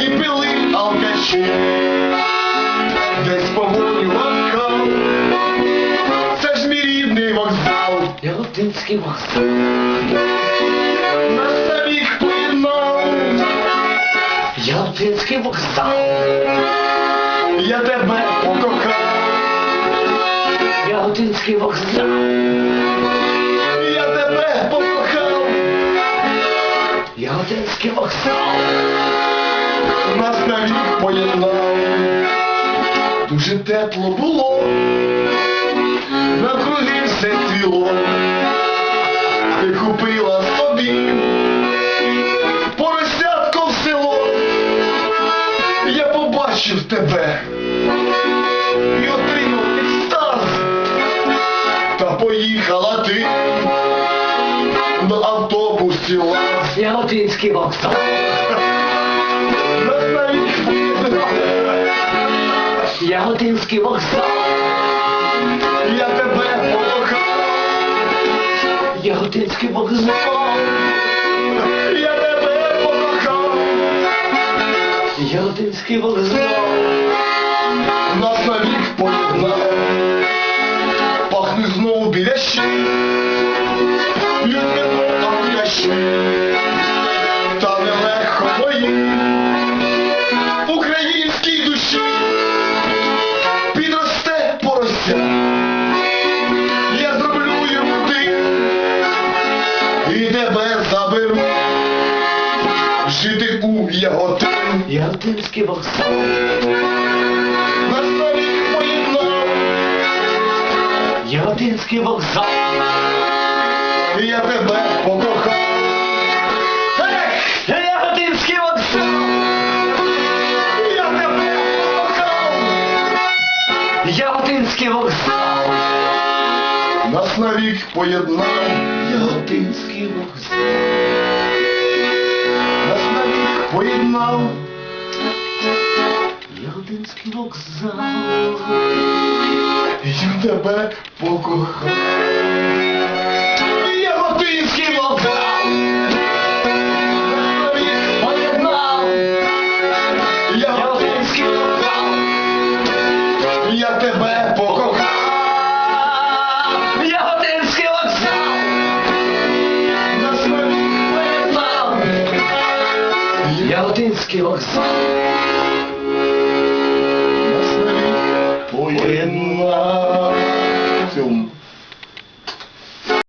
і пили алкаші, десь поволював кав. Це ж мій рідний вокзал, Яготинський вокзал. нас навік поєднав. Яготинський вокзал. Я тебе покохав, Яготинський вокзал. Яготинський вокзал. нас навік поєднав. Дуже тепло було, навкруги все цвіло. Ти купила собі поросятко в село. Я побачив тебе автобусі лаз. Вокзал. Поєднав. Яготинський вокзал. Я тебе покохав, Яготинський вокзал. я тебе покохав, Яготинський вокзал. Та нелегко мої, українській душі, підросте порося, я зроблю йому ти, і тебе заберу, жити у яготин. Яготинський вокзал. Нас навік поєднав, Яготинський вокзал. Яготинський вокзал. Нас навік поєднав, Яготинський вокзал. нас навік поєднав, Яготинський вокзал. і я тебе покохав. Нас навік Поєднав. Яготинський вокзал.